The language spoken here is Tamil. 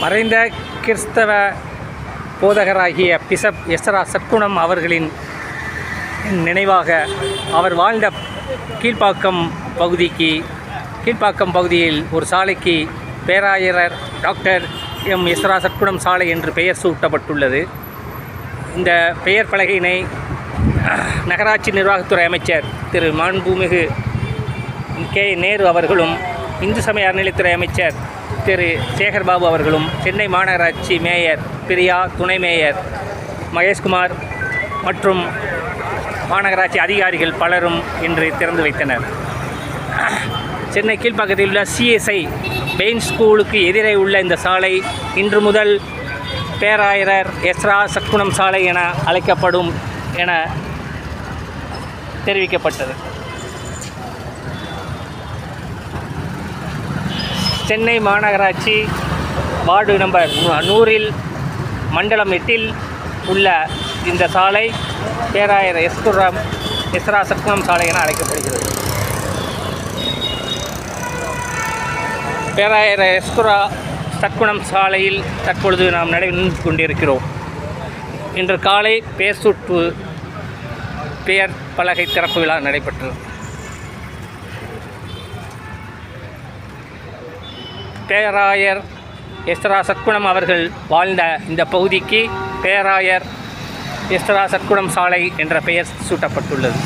மறைந்த கிறிஸ்தவ போதகராகிய பிசப் எஸ்ரா சற்குணம் அவர்களின் நினைவாக அவர் வாழ்ந்த கீழ்ப்பாக்கம் பகுதிக்கு கீழ்ப்பாக்கம் பகுதியில் ஒரு சாலைக்கு பேராயரர் டாக்டர் எம் எஸ்ரா சற்குணம் சாலை என்று பெயர் சூட்டப்பட்டுள்ளது. இந்த பெயர் பலகையினை நகராட்சி நிர்வாகத்துறை அமைச்சர் திரு மாண்புமிகு கே நேரு அவர்களும் இந்து சமய அறநிலைத்துறை அமைச்சர் திரு சேகர்பாபு அவர்களும் சென்னை மாநகராட்சி மேயர் பிரியா துணை மேயர் மகேஷ்குமார் மற்றும் மாநகராட்சி அதிகாரிகள் பலரும் இன்று திறந்து வைத்தனர். சென்னை கீழ்ப்பாக்கத்தில் உள்ள சிஎஸ்ஐ பெயின் ஸ்கூலுக்கு எதிரே உள்ள இந்த சாலை இன்று முதல் பேராயரர் எஸ்ரா சக்குணம் சாலை என அழைக்கப்படும் என தெரிவிக்கப்பட்டது. சென்னை மாநகராட்சி வார்டு நம்பர் நூ- நூறில் மண்டலம் எட்டில் உள்ள இந்த சாலை பேராயர் எஸ்குரம் எஸ்ரா சக்குணம் சாலை என அழைக்கப்படுகிறது. பேராயர் எஸ்குரா சக்குணம் சாலையில் தற்பொழுது நாம் நடை நின்று கொண்டிருக்கிறோம். இன்று காலை பேசுட்டு பெயர் பலகை திறப்பு விழா நடைபெற்றது. பேராயர் எஸ்ரா சற்குணம் அவர்கள் வாழ்ந்த இந்த பகுதிக்கு பேராயர் எஸ்ரா சற்குணம் சாலை என்ற பெயர் சூட்டப்பட்டுள்ளது.